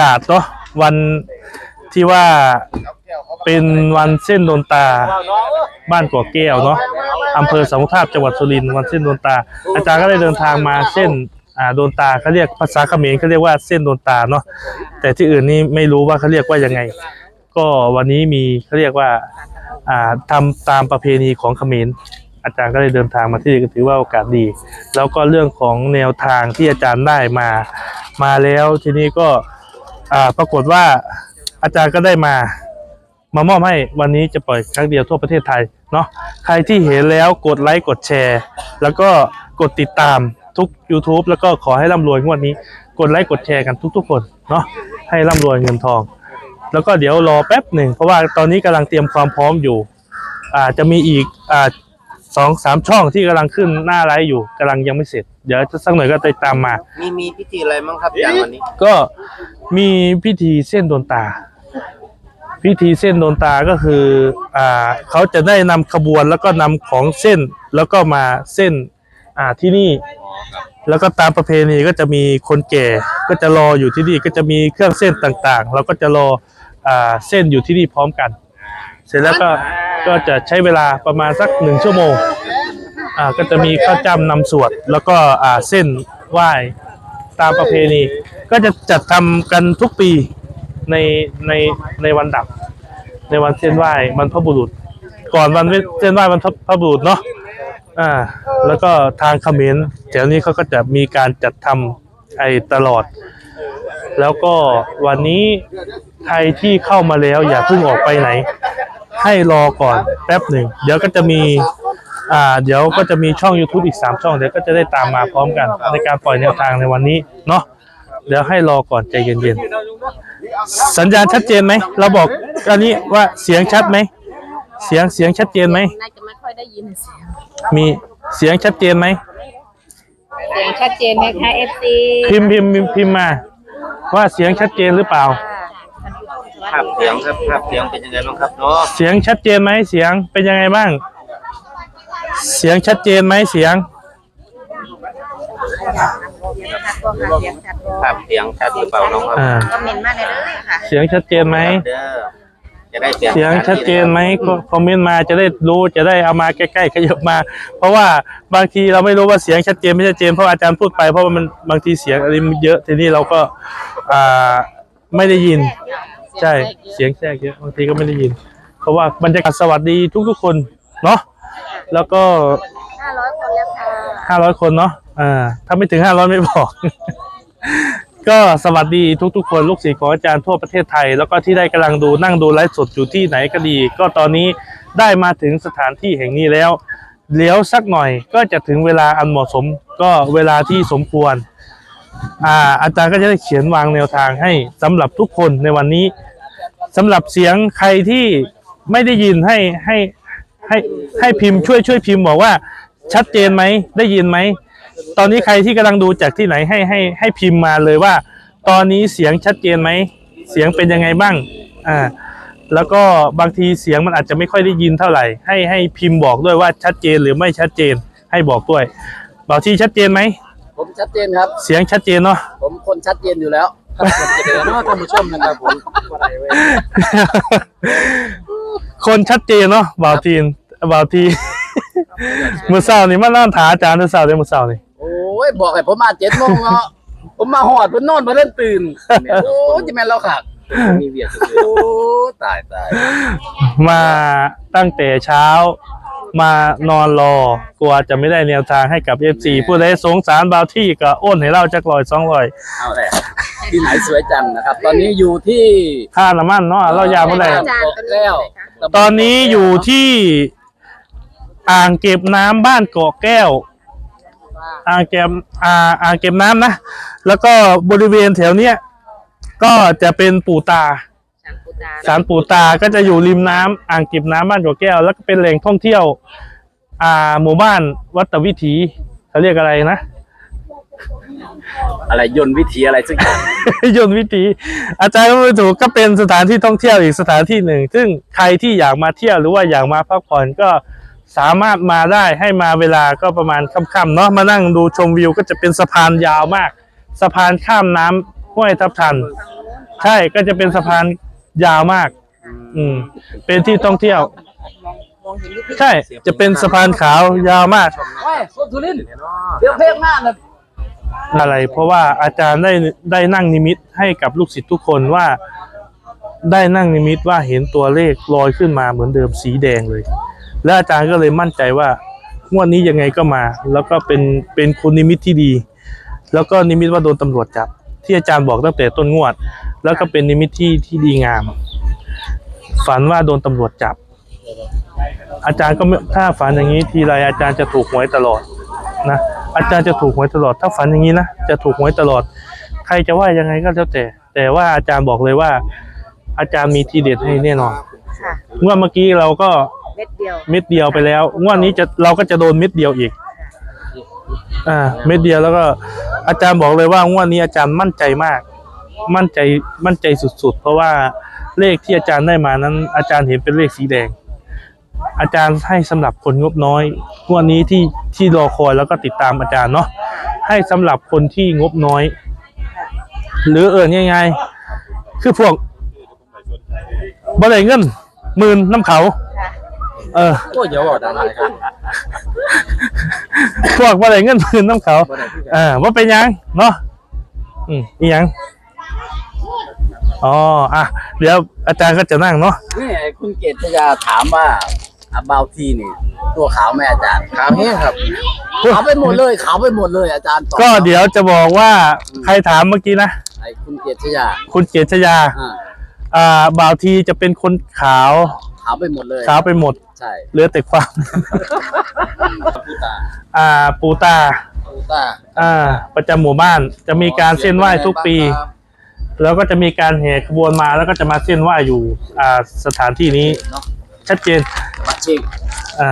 กาศเนาะวันที่ว่าเป็นวันเส้นโดนตา บ้านก่อแก้วเนาะอำเภอสมุทราบจังหวัดสุรินทร์วันเส้นโดนตา อาจารย์ก็ได้เดินทางมาเส้นอ่าโดนตาเขาเรียกภาษาเขมรเขาเรียกว่าเส้นโดนตาเนาะแต่ที่อื่นนี่ไม่รู้ว่าเขาเรียกว่ายังไง ก็วันนี้มีเขาเรียกว่าอ่าทำตามประเพณีของเขมรอาจารย์ก็ได้เดินทางมาที่นี่ก็ถือว่าโอกาสดี แล้วก็เรื่องของแนวทางที่อาจารย์ได้มา มาแล้วทีนี้ก็ อ่าปรากฏว่าอาจารย์ก็ได้มามามอบให้วันนี้จะปล่อยครั้งเดียวทั่วประเทศไทยเนาะใครที่เห็นแล้วกดไลค์กดแชร์ แล้วก็กดติดตามทุก YouTube แล้วก็ขอให้ร่ำรวยงวดนี้ กดไลค์กดแชร์กันทุก ๆ คนเนาะให้ร่ำรวยเงินทอง แล้วก็เดี๋ยวรอแป๊บหนึ่งเพราะว่าตอนนี้กำลังเตรียมความพร้อมอยู่อ่าจะมีอีกอ่าสองสามช่องที่กำลังขึ้นหน้าไลฟ์อยู่กำลังยังไม่เสร็จ เดี๋ยวสักหน่อยก็จะตามมา มีมีพิธีอะไรมั้งครับอาจารย์วันนี้ ก็ มีพิธีเส้นโดนตา พิธีเส้นโดนตาก็คืออ่าเขาจะได้นำขบวนแล้วก็นำของเส้นแล้วก็มาเส้นอ่าที่นี่ แล้วก็ตามประเพณีก็จะมีคนแก่ก็จะรออยู่ที่นี่ก็จะมีเครื่องเส้นต่างๆ เราก็จะรออ่าเส้นอยู่ที่นี่พร้อมกัน เสร็จแล้วก็ก็จะใช้เวลาประมาณสักหนึ่งชั่วโมงอ่าก็จะมีข้าวจำนำสวด แล้วก็อ่าเส้นไหว้ตามประเพณี ก็จะจัดทำกันทุกปีในในในวันดับ ในวันเส้นไหว้บรรพบุรุษ ก่อนวันเส้นไหว้บรรพบุรุษเนาะอ่า แล้วก็ทางเขมรแถวนี้เขาก็จะมีการจัดทำไอ้ตลอด แล้วก็วันนี้ใครที่เข้ามาแล้วอย่าเพิ่งออกไปไหน ให้รอก่อนแป๊บหนึ่ง เดี๋ยวก็จะมีอ่าเดี๋ยวก็จะมีช่อง YouTube อีก 3 ช่อง เดี๋ยวก็จะได้ตามมาพร้อมกันในการปล่อยแนวทางในวันนี้เนาะ เดี๋ยวให้รอก่อนใจเย็นๆ สัญญาณชัดเจนไหม เราบอกอันนี้ว่าเสียงชัดไหม เสียงเสียงชัดเจนไหม น่าจะไม่ค่อยได้ยินเสียงมีเสียงชัดเจนไหม เสียงชัดเจนไหมคะเอฟซีพิมพ์พิมพ์พิมพ์มา ว่าเสียงชัดเจนหรือเปล่า ภาพเสียงครับภาพเสียงเป็นยังไงบ้างครับเนาะเสียงชัดเจนไหมเสียงเป็นยังไงบ้าง เสียงชัดเจนไหมเสียง ภาพเสียงชัดหรือเปล่าน้องครับอ่า คอมเมนต์มาเลยเลยค่ะ เสียงชัดเจนไหม เด้อจะได้เปลี่ยนเสียงชัดเจนไหมก็คอมเมนต์มาจะได้รู้จะได้เอามาใกล้ๆขยับมา เพราะว่าบางทีเราไม่รู้ว่าเสียงชัดเจนไม่ชัดเจนเพราะอาจารย์พูดไปเพราะว่ามันบางทีเสียงอะไรมันเยอะทีนี้เราก็อ่าไม่ได้ยิน ใช่เสียงแทรกเยอะบางทีก็ไม่ได้ยิน เพราะว่าบรรยากาศสวัสดีทุกๆคนเนาะแล้วก็ 500 คนแล้วค่ะ ห้าร้อยคนเนาะ อ่าถ้าไม่ถึงห้าร้อยไม่บอก ก็สวัสดีทุกๆ คนลูกศิษย์ของอาจารย์ทั่วประเทศไทย แล้วก็ที่ได้กำลังดูนั่งดูไลฟ์สดอยู่ที่ไหนก็ดี ก็ตอนนี้ได้มาถึงสถานที่แห่งนี้แล้วเลี้ยวสักหน่อยก็จะถึงเวลาอันเหมาะสมก็เวลาที่สมควรอ่าอาจารย์ก็จะได้เขียนวางแนวทางให้สำหรับทุกคนในวันนี้สำหรับเสียงใครที่ไม่ได้ยินให้ให้ให้ให้พิมพ์ช่วยช่วยพิมพ์บอกว่า ชัดเจนไหมได้ยินไหม ตอนนี้ใครที่กำลังดูจากที่ไหนให้ให้ให้พิมพ์มาเลยว่า ตอนนี้เสียงชัดเจนไหม เสียงเป็นยังไงบ้างอ่าแล้วก็บางทีเสียงมันอาจจะไม่ค่อยได้ยินเท่าไหร่ ให้ให้พิมพ์บอกด้วยว่าชัดเจนหรือไม่ชัดเจนให้บอกด้วยบอกที่ชัดเจนไหมผมชัดเจนครับ เสียงชัดเจนเนาะ ผมคนชัดเจนอยู่แล้วครับผมจะเดินเนาะท่านผู้ชมนะครับผมอะไรเว้ยคนชัดเจนเนาะบ่าวทีนบ่าวที มือเศร้านี่มานั่งถามอาจารย์มือเศร้าเลยมือเศร้านี่โอ้ ยบอกให้ผมมาเจ็ดโมงเนาะผมมาหอดเพิ่นนอนเพิ่นเล่นตื่นโอ้ยจะแม่นเราขักมีเวียดสุดโอ้ตายตายมาตั้งแต่เช้ามานอนรอกลัวจะไม่ได้แนวทางให้กับ FC ผู้ใดสงสารบาวที่ก็โอ้นให้เราจักลอยสองลอยเอาแหละที่ไหนสวยจังนะครับ ตอนนี้อยู่ที่ค่าน้ำมันเนาะเรายาวเมื่อไหร่อาจารย์ตัวนี้เลยค่ะตอนนี้อยู่ที่อ่างเก็บน้ำบ้านเกาะแก้ว อ่างเก็บอ่าอ่างเก็บน้ำนะ แล้วก็บริเวณแถวเนี้ยก็จะเป็นปู่ตาฉันปูตาศาลปู่ตาก็จะอยู่ริมน้ำอ่างเก็บน้ำบ้านเกาะแก้ว แล้วก็เป็นแหล่งท่องเที่ยว อ่าหมู่บ้านวัดวิถีเขาเรียกอะไรนะอะไรยนต์วิถีอะไรสักอย่างยนต์วิถีอาจารย์ก็ไม่ถูกก็เป็นสถานที่ท่องเที่ยวอีกสถานที่หนึ่ง ซึ่งใครที่อยากมาเที่ยวหรือว่าอยากมาพักผ่อนก็ สามารถมาได้ให้มาเวลาก็ประมาณค่ำๆเนาะมานั่งดูชมวิวก็จะเป็นสะพานยาวมาก สะพานข้ามน้ำห้วยทับทัน ใช่ก็จะเป็นสะพานยาวมาก อืม เป็นที่ท่องเที่ยวใช่จะเป็นสะพานขาวยาวมาก โอ้ยคนสุรินทร์เดี๋ยวเพลงหน้าน่ะอะไร เพราะว่าอาจารย์ได้ได้นั่งนิมิตให้กับลูกศิษย์ทุกคนว่า ได้นั่งนิมิตว่าเห็นตัวเลขลอยขึ้นมาเหมือนเดิมสีแดงเลย และอาจารย์ก็เลยมั่นใจว่างวดนี้ยังไงก็มา แล้วก็เป็นเป็นคุณนิมิตที่ดี แล้วก็นิมิตว่าโดนตำรวจจับ ที่อาจารย์บอกตั้งแต่ต้นงวด แล้วก็เป็นนิมิตที่ที่ดีงาม ฝันว่าโดนตำรวจจับ อาจารย์ก็ไม่ถ้าฝันอย่างนี้ทีไรอาจารย์จะถูกหวยตลอดนะอาจารย์จะถูกหวยตลอด ถ้าฝันอย่างนี้นะจะถูกหวยตลอด ใครจะว่ายังไงก็แล้วแต่ แต่ว่าอาจารย์บอกเลยว่า อาจารย์มีทีเด็ดให้แน่นอนค่ะงวดเมื่อกี้เราก็ เม็ดเดียวเม็ดเดียวไปแล้วงวดนี้จะเราก็จะโดนเม็ดเดียวอีก อ่า เม็ดเดียวแล้วก็ อาจารย์บอกเลยว่างวดนี้อาจารย์มั่นใจมาก มั่นใจมั่นใจสุดๆ เพราะว่าเลขที่อาจารย์ได้มานั้น อาจารย์เห็นเป็นเลขสีแดง อาจารย์ให้สำหรับคนงบน้อยงวดนี้ที่ที่รอคอยแล้วก็ติดตามอาจารย์เนาะให้สำหรับคนที่งบน้อย หรือเอิญง่ายๆคือพวกบ่ได้เงินหมื่นน้ำเขาค่ะ เออโอ้ยเดี๋ยวบอกดังเลยครับพวกบ่ได้เงินหมื่นน้ำเขาบ่ได้คือกันอ่าว่าเป็นหยังเนาะอืมอีหยังอ๋ออะเดี๋ยวอาจารย์ก็จะนั่งเนาะนี่ไอ้คุณเกตยาถามว่าอาบาวทีนี่ ตัวขาวไหมอาจารย์ขาวแห้งครับขาวไปหมดเลยขาวไปหมดเลยอาจารย์ตอบก็เดี๋ยวจะบอกว่าใครถามเมื่อกี้นะไอ้คุณเกตยา คุณเกียรติชยาอ่าอ่าบ่าวทีจะเป็นคนขาว ขาวไปหมดเลย ขาวไปหมด ใช่เหลือแต่ความปูตาอ่าปูตาปูตาอ่า ประจำหมู่บ้านจะมีการเส้นไหว้ทุกปี แล้วก็จะมีการแห่ขบวนมาแล้วก็จะมาเส้นไหว้อยู่อ่าสถานที่นี้เนาะชัดเจนบัตรชิงอ่า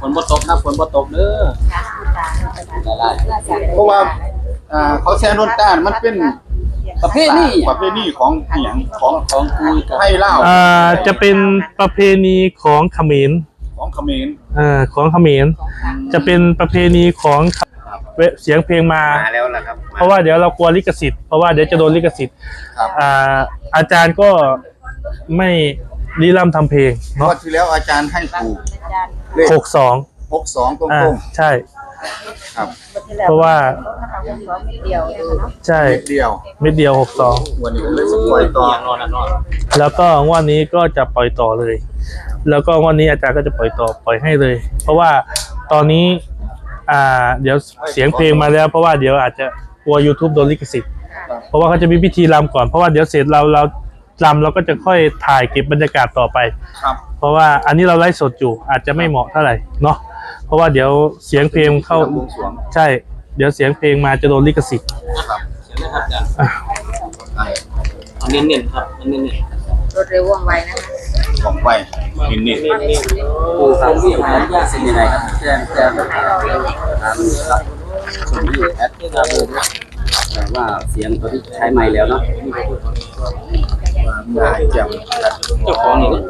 ฝนบ่ตกนะฝนบ่ตกเด้อช้างปูตาได้เพราะว่าอ่าเขาแช่นวนต้านมันเป็น ประเภทนี้ประเพณีของเหียงของของคุยกับไทยเล่าวอ่าจะเป็นประเพณีของเขมรของเขมรอ่าของเขมรจะเป็นประเพณีของเวเสียงเพลงมา มาแล้วล่ะครับเพราะว่าเดี๋ยวเรากลัวลิขสิทธิ์เพราะว่าเดี๋ยวจะโดนลิขสิทธิ์ครับอ่าอาจารย์ก็ไม่รีร่ำทำเพลงงเนาะวดที่แล้วอาจารย์ให้ถูกอาจารย์เลขหกสองหกสองตรงอ่าใช่ ๆครับ เพราะว่า เขาทำวงล้อมเม็ดเดียวนะคะเนาะใช่เม็ดเดียวเม็ดเดียวหกสองวันนี้เลยสปอยต่อ นอนนอนแล้วก็งวันนี้ก็จะปล่อยต่อเลย แล้วก็งวันนี้อาจารย์ก็จะปล่อยต่อปล่อยให้เลย เพราะว่าตอนนี้ อ่า เดี๋ยวเสียงเพลงมาแล้ว เพราะว่าเดี๋ยวอาจจะกลัว YouTube โดนลิขสิทธิ์เพราะว่าเขาจะมีพิธีรำก่อนเพราะว่าเดี๋ยวเสร็จเราเรารำเราก็จะค่อยถ่ายเก็บบรรยากาศต่อไป ครับ เพราะว่าอันนี้เราไลฟ์สดอยู่อาจจะไม่เหมาะเท่าไหร่เนาะเพราะว่าเดี๋ยวเสียงเพลงเข้า บวงสรวง ใช่ เดี๋ยวเสียงเพลงมาจะโดนลิขสิทธิ์ครับเขียนนะครับอาจารย์อะเอาเน้นๆครับเอาเน้นรวดเร็วว่องไวนะคะของไวนินนี่ปูทางที่หายาสิ่งใดครับแจ้งแจ้งทางรับส่วนที่แอดที่เราเบอร์แต่ว่าเสียงตอนที่ใช้ไมค์แล้วเนาะได้แจ่มๆเจ้าของนี่นะ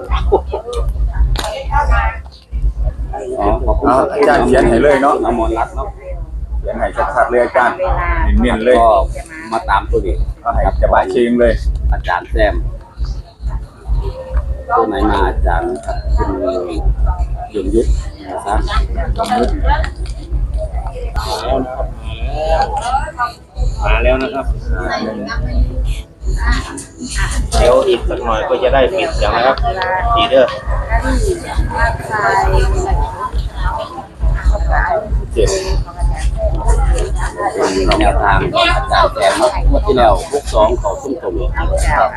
อ๋อขอบคุณเอาอาจารย์เขียนให้เลยเนาะอมรรัตน์เนาะ เขียนให้ชัดๆเลยอาจารย์เนียนๆเลยก็มาตามตัวนี้เอาให้จะบายเชิงเลย อาจารย์แซมตัวไหนมาอาจารย์ครับคุณยงยุทธนะครับมาแล้วนะครับเดี๋ยวอีกสักหน่อยก็จะได้ปิดเสียงนะครับดีเด้อเจ็ด แนวทางอาจารย์แซมเนาะงวดที่แล้วพวกสองเขาทุ่มตรงครับ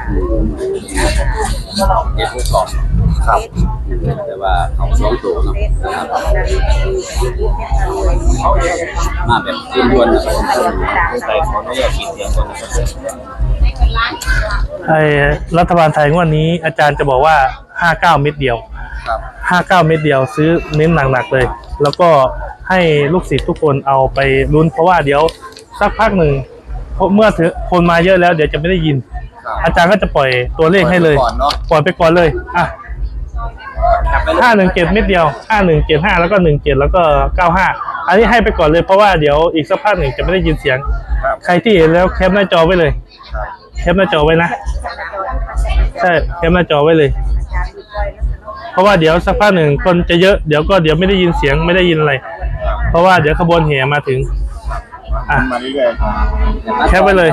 เจ็ดพวกสองครับ แต่ว่าเขาสองตัวเนาะครับมาแบบด่วนๆนะครับใส่ขออนุญาตปิดเสียงก่อนนะครับไอ้รัฐบาลไทยงวันนี้อาจารย์จะบอกว่า59เม็ดเดียวครับ59เม็ดเดียวซื้อเน้นหนักๆเลย แล้วก็ ให้ลูกศิษย์ทุกคนเอาไปรุ้นเพราะว่าเดี๋ยวสักพักหนึ่งเมื่อถือคนมาเยอะแล้วเดี๋ยวจะไม่ได้ยิน อาจารย์ก็จะปล่อยตัวเลขให้เลยปล่อยไปก่อนเนอะ ปล่อยไปก่อนเลยอะห้าหนึ่งเจ็ดเม็ดเดียวห้าหนึ่งเจ็ดห้าแล้วก็หนึ่งเจ็ดแล้วก็เก้าห้าอันนี้ให้ไปก่อนเลยเพราะว่าเดี๋ยวอีกสักพักหนึ่งจะไม่ได้ยินเสียงคใครที่เห็นแล้วแคปหน้าจอไว้เลยคแคปหน้าจอไว้นะใช่แคปหน้าจอไว้เลย เพราะว่าเดี๋ยวสักพักหนึ่งคนจะเยอะเดี๋ยวก็เดี๋ยวไม่ได้ยินเสียงไม่ได้ยินอะไร เพราะว่าเดี๋ยวขบวนแห่มาถึงอะแคปไปเลย